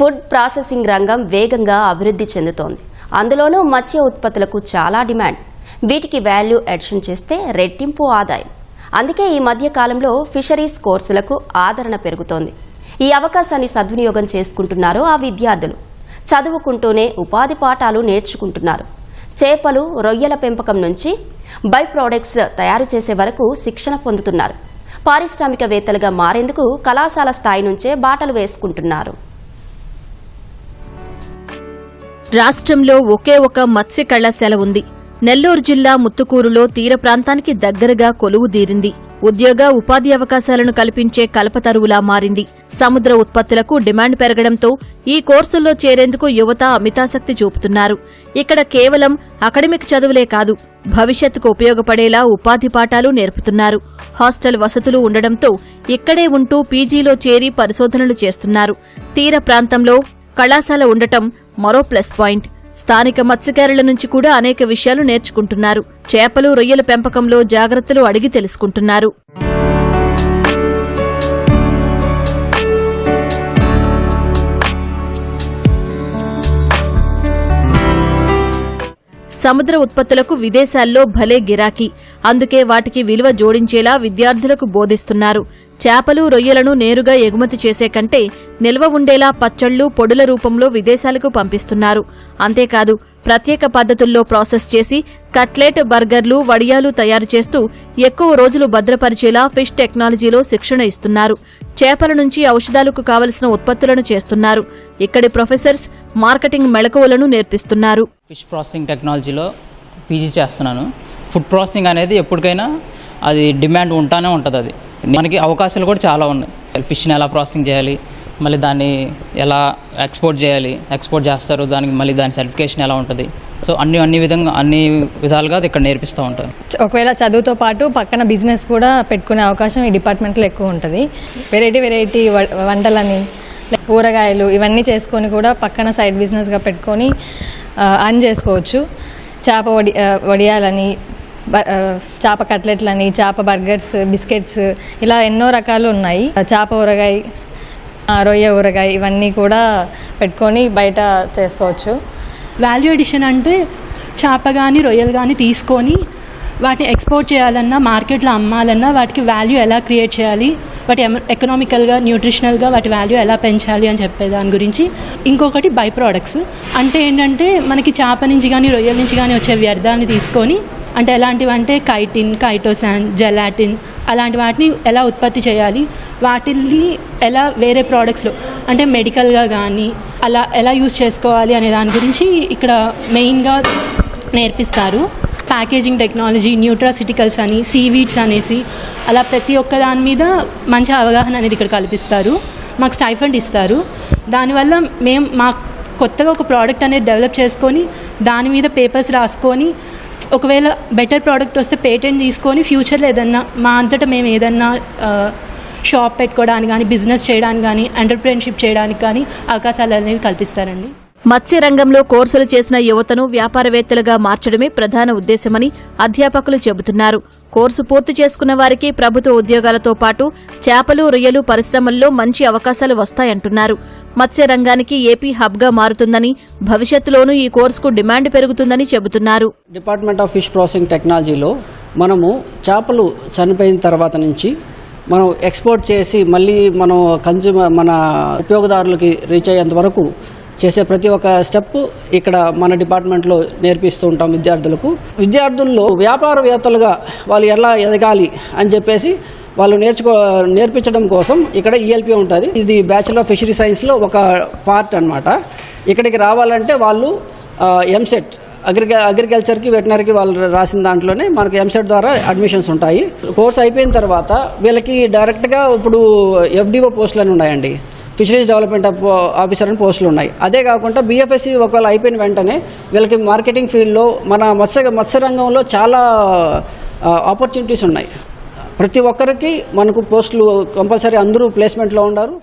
Food processing రంగం వేగంగా అభివృద్ధి చెందుతోంది. అందులోనూ మత్స్య ఉత్పత్తులకు చాలా డిమాండ్. వీటికి వాల్యూ అడిషన్ చేస్తే రెట్టింపు ఆదాయం. అందుకే ఈ మధ్య కాలంలో ఫిషరీస్ కోర్సులకు ఆదరణ పెరుగుతోంది. ఈ అవకాశాన్ని సద్వినియోగం చేసుకుంటున్నారు ఆ విద్యార్థులు. చదువుకుంటూనే ఉపాధి పాఠాలు నేర్చుకుంటున్నారు. చేపలు రొయ్యల పెంపకం నుంచి బై ప్రోడక్ట్స్ తయారు చేసే వరకు శిక్షణ పొందుతున్నారు. పారిశ్రామికవేత్తలుగా మారేందుకు కళాశాల స్థాయి నుంచే బాటలు వేసుకుంటున్నారు. రాష్ట్రంలో ఒకే ఒక మత్స్య కళాశాల ఉంది. నెల్లూరు జిల్లా ముత్తుకూరులో తీర ప్రాంతానికి దగ్గరగా కొలువు దీరింది. ఉద్యోగ ఉపాధి అవకాశాలను కల్పించే కల్పతరువులా మారింది. సముద్ర ఉత్పత్తులకు డిమాండ్ పెరగడంతో ఈ కోర్సుల్లో చేరేందుకు యువత అమితాసక్తి చూపుతున్నారు. ఇక్కడ కేవలం అకడమిక్ చదువులే కాదు భవిష్యత్తుకు ఉపయోగపడేలా ఉపాధి పాఠాలు నేర్పుతున్నారు. హాస్టల్ వసతులు ఉండడంతో ఇక్కడే ఉంటూ పీజీలో చేరి పరిశోధనలు చేస్తున్నారు. తీర ప్రాంతంలో కళాశాల ఉండటం మరో ప్లస్ పాయింట్. స్థానిక మత్స్యకారుల నుంచి కూడా అనేక విషయాలు నేర్చుకుంటున్నారు. చేపలు రొయ్యల పెంపకంలో జాగ్రత్తలు అడిగి తెలుసుకుంటున్నారు. సముద్ర ఉత్పత్తులకు విదేశాల్లో భలే గిరాకీ. అందుకే వాటికి విలువ జోడించేలా విద్యార్థులకు బోధిస్తున్నారు. చేపలు రొయ్యలను నేరుగా ఎగుమతి చేసే కంటే నిల్వ ఉండేలా పచ్చళ్ళు పొడుల రూపంలో విదేశాలకు పంపిస్తున్నారు. అంతేకాదు ప్రత్యేక పద్ధతుల్లో ప్రాసెస్ చేసి కట్లెట్ బర్గర్లు వడియాలు తయారు చేస్తూ ఎక్కువ రోజులు భద్రపరిచేలా ఫిష్ టెక్నాలజీలో శిక్షణ ఇస్తున్నారు. చేపల నుంచి ఔషధాలకు కావలసిన ఉత్పత్తులను చేస్తున్నారు. ఇక్కడి ప్రొఫెసర్స్ మార్కెటింగ్ మెళకువలను నేర్పిస్తున్నారు. ఫిష్ ప్రాసెసింగ్ టెక్నాలజీలో పీజీ చేస్తున్నాను. ఫుడ్ ప్రాసెసింగ్ అనేది ఎప్పటికైనా అది డిమాండ్ ఉంటానే ఉంటుంది అది. మనకి అవకాశాలు కూడా చాలా ఉన్నాయి. ఫిష్ని ఎలా ప్రాసెసింగ్ చేయాలి మళ్ళీ దాన్ని ఎలా ఎక్స్పోర్ట్ చేయాలి ఎక్స్పోర్ట్ చేస్తారు దానికి మళ్ళీ దాని సర్టిఫికేషన్ ఎలా ఉంటుంది. సో అన్ని అన్ని విధంగా అన్ని విధాలుగా అది ఇక్కడ నేర్పిస్తూ ఉంటారు. ఒకవేళ చదువుతో పాటు పక్కన బిజినెస్ కూడా పెట్టుకునే అవకాశం ఈ డిపార్ట్మెంట్లో ఎక్కువ ఉంటుంది. వెరైటీ వెరైటీ వ- వంటలని కూరగాయలు ఇవన్నీ చేసుకొని కూడా పక్కన సైడ్ బిజినెస్గా పెట్టుకొని అర్న్ చేసుకోవచ్చు. చేప వడి వడియాలని చేప కట్లెట్లని చేప బర్గర్స్ బిస్కెట్స్ ఇలా ఎన్నో రకాలు ఉన్నాయి. చేప ఊరగాయ రొయ్య ఊరగాయ ఇవన్నీ కూడా పెట్టుకొని బయట చేసుకోవచ్చు. వాల్యూ ఎడిషన్ అంటే చేప కానీ రొయ్యలు కానీ తీసుకొని వాటిని ఎక్స్పోర్ట్ చేయాలన్నా మార్కెట్లో అమ్మాలన్నా వాటికి వాల్యూ ఎలా క్రియేట్ చేయాలి వాటి ఎకనామికల్గా న్యూట్రిషనల్గా వాటి వాల్యూ ఎలా పెంచాలి అని చెప్పే దాని గురించి. ఇంకొకటి బై ప్రోడక్ట్స్ అంటే ఏంటంటే మనకి చేప నుంచి కానీ రొయ్యల నుంచి కానీ వచ్చే వ్యర్థాన్ని తీసుకొని అంటే ఎలాంటివి అంటే కైటిన్ కైటోసాన్ జెలాటిన్ అలాంటి వాటిని ఎలా ఉత్పత్తి చేయాలి? వాటిని ఎలా వేరే ప్రోడక్ట్స్లో అంటే మెడికల్గా కానీ అలా ఎలా యూజ్ చేసుకోవాలి అనే దాని గురించి ఇక్కడ మెయిన్గా నేర్పిస్తారు. ప్యాకేజింగ్ టెక్నాలజీ న్యూట్రాసిటికల్స్ అని సీవీడ్స్ అనేసి అలా ప్రతి ఒక్క దాని మీద మంచి అవగాహన అనేది ఇక్కడ కల్పిస్తారు. మాకు స్టైఫండ్ ఇస్తారు. దానివల్ల మేము మా కొత్తగా ఒక ప్రోడక్ట్ అనేది డెవలప్ చేసుకొని దాని మీద పేపర్స్ రాసుకొని ఒకవేళ బెటర్ ప్రోడక్ట్ వస్తే పేటెంట్ తీసుకొని ఫ్యూచర్లో ఏదన్నా మా అంతటా మేము ఏదన్నా షాప్ పెట్టుకోవడానికి కానీ బిజినెస్ చేయడానికి కానీ ఎంటర్ప్రెన్షిప్ చేయడానికి కానీ అవకాశాలు అనేవి కల్పిస్తారండి. మత్స్య రంగంలో కోర్సులు చేసిన యువతను వ్యాపారవేత్తలుగా మార్చడమే ప్రధాన ఉద్దేశమని అధ్యాపకులు చెబుతున్నారు. కోర్సు పూర్తి చేసుకున్న వారికి ప్రభుత్వ ఉద్యోగాలతో పాటు చేపలు రొయ్యలు పరిశ్రమల్లో మంచి అవకాశాలు వస్తాయంటున్నారు. మత్స్య రంగానికి ఏపీ హబ్గా మారుతుందని భవిష్యత్తులోనూ ఈ కోర్సుకు డిమాండ్ పెరుగుతుందని చెబుతున్నారు. డిపార్ట్మెంట్ ఆఫ్ ఫిష్ ప్రాసెసింగ్ టెక్నాలజీలో మనము చేపలు చనిపోయిన తర్వాత నుంచి మనం ఎక్స్పోర్ట్ చేసి మళ్ళీ మనం కన్జ్యూమర్ మన ఉపయోగదారులకి రీచ్ అయ్యేంత వరకు చేసే ప్రతి ఒక్క స్టెప్ ఇక్కడ మన డిపార్ట్మెంట్లో నేర్పిస్తూ ఉంటాం విద్యార్థులకు. విద్యార్థుల్లో వ్యాపారవేత్తలుగా వాళ్ళు ఎలా ఎదగాలి అని చెప్పేసి వాళ్ళు నేర్చుకో నేర్పించడం కోసం ఇక్కడ ఈఎల్పి ఉంటుంది. ఇది బ్యాచులర్ ఆఫ్ ఫిషరీ సైన్స్లో ఒక పార్ట్ అన్నమాట. ఇక్కడికి రావాలంటే వాళ్ళు ఎంసెట్ అగ్రిక అగ్రికల్చర్కి వెటనరీకి వాళ్ళు రాసిన దాంట్లోనే మనకి ఎంసెట్ ద్వారా అడ్మిషన్స్ ఉంటాయి. కోర్స్ అయిపోయిన తర్వాత వీళ్ళకి డైరెక్ట్గా ఇప్పుడు ఎఫ్డిఓ పోస్టులు అని ఉన్నాయండి. ఫిషరీస్ డెవలప్మెంట్ ఆఫీసర్ అని పోస్టులు ఉన్నాయి. అదే కాకుండా బీఎఫ్ఎస్సి ఒకవేళ అయిపోయిన వెంటనే వీళ్ళకి మార్కెటింగ్ ఫీల్డ్లో మన మత్స్య మత్స్య రంగంలో చాలా ఆపర్చునిటీస్ ఉన్నాయి. ప్రతి ఒక్కరికి మనకు పోస్టులు కంపల్సరీ అందరూ ప్లేస్మెంట్లో ఉన్నారు